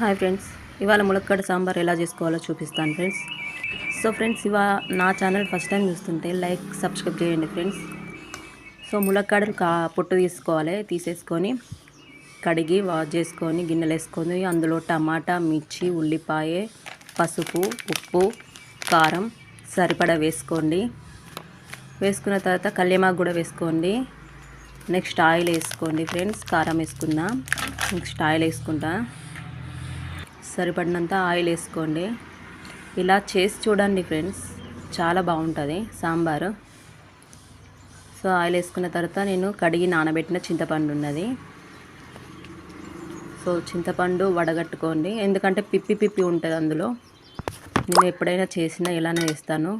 Hi friends. ఇవాళ ములక్కాడ సాంబార్ ఎలా చేసుకోవాలో చూపిస్తాను ఫ్రెండ్స్. సో ఫ్రెండ్స్ ఇవా నా ఛానల్ ఫస్ట్ టైం చూస్తుంటే లైక్ సబ్స్క్రైబ్ చేయండి ఫ్రెండ్స్. సో ములక్కాడలు కా పొట్టు తీసుకోవాలి. తీసేసుకొని కడిగి వాష్ చేసుకొని గిన్నెలు వేసుకొని అందులో టమాటా మిర్చి ఉల్లిపాయ పసుపు ఉప్పు కారం సరిపడా వేసుకోండి. వేసుకున్న తర్వాత కళ్యమాకు కూడా వేసుకోండి. నెక్స్ట్ ఆయిల్ వేసుకోండి ఫ్రెండ్స్. కారం వేసుకున్నా నెక్స్ట్ ఆయిల్ వేసుకుంటా. సరిపడినంత ఆయిల్ వేసుకోండి. ఇలా చేసి చూడండి ఫ్రెండ్స్ చాలా బాగుంటుంది సాంబారు. సో ఆయిల్ వేసుకున్న తర్వాత నేను కడిగి నానబెట్టిన చింతపండు ఉన్నది. సో చింతపండు వడగట్టుకోండి. ఎందుకంటే పిప్పి పిప్పి ఉంటుంది అందులో. నేను ఎప్పుడైనా చేసినా ఇలానే వేస్తాను.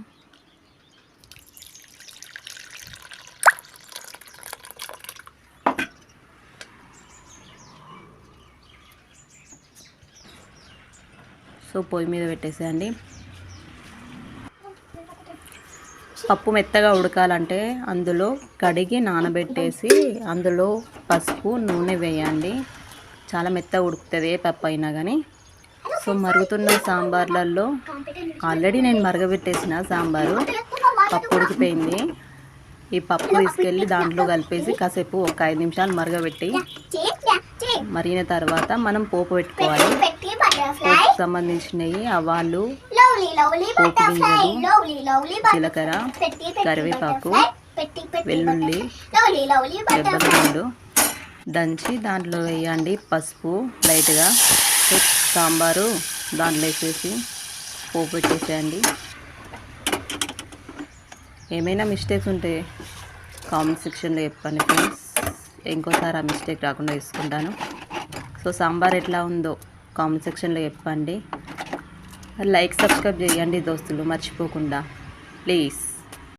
సో పొయ్యి మీద పెట్టేసేయండి. పప్పు మెత్తగా ఉడకాలంటే అందులో కడిగి నానబెట్టేసి అందులో పసుపు నూనె వేయండి. చాలా మెత్తగా ఉడుకుతుంది ఏ పప్పు అయినా కానీ సో మరుగుతున్న సాంబార్లలో ఆల్రెడీ నేను మరగబెట్టేసిన సాంబారు పప్పు ఉడికిపోయింది. ఈ పప్పు తీసుకెళ్ళి దాంట్లో కలిపేసి కాసేపు ఒక ఐదు నిమిషాలు మరగబెట్టి మరిగిన తర్వాత మనం పోపు పెట్టుకోవాలి. పోపుకు సంబంధించినవి ఆవాలు పోపు గింజలు జీలకర్ర కరివేపాకు వెల్లుల్లి దెబ్బలు దంచి దాంట్లో వేయండి పసుపు లైట్గా. సాంబారు దాంట్లో వేసేసి పోపు పెట్టేసేయండి. ఏమైనా మిస్టేక్స్ ఉంటే కామెంట్ సెక్షన్లో చెప్పండి ప్లీజ్ ఇంకోసారి ఆ మిస్టేక్ రాకుండా తీసుకుంటాను సో సాంబార్ ఎట్లా ఉందో కామెంట్ సెక్షన్లో చెప్పండి. లైక్ సబ్స్క్రైబ్ చేయండి దోస్తులు మర్చిపోకుండా. ప్లీజ్.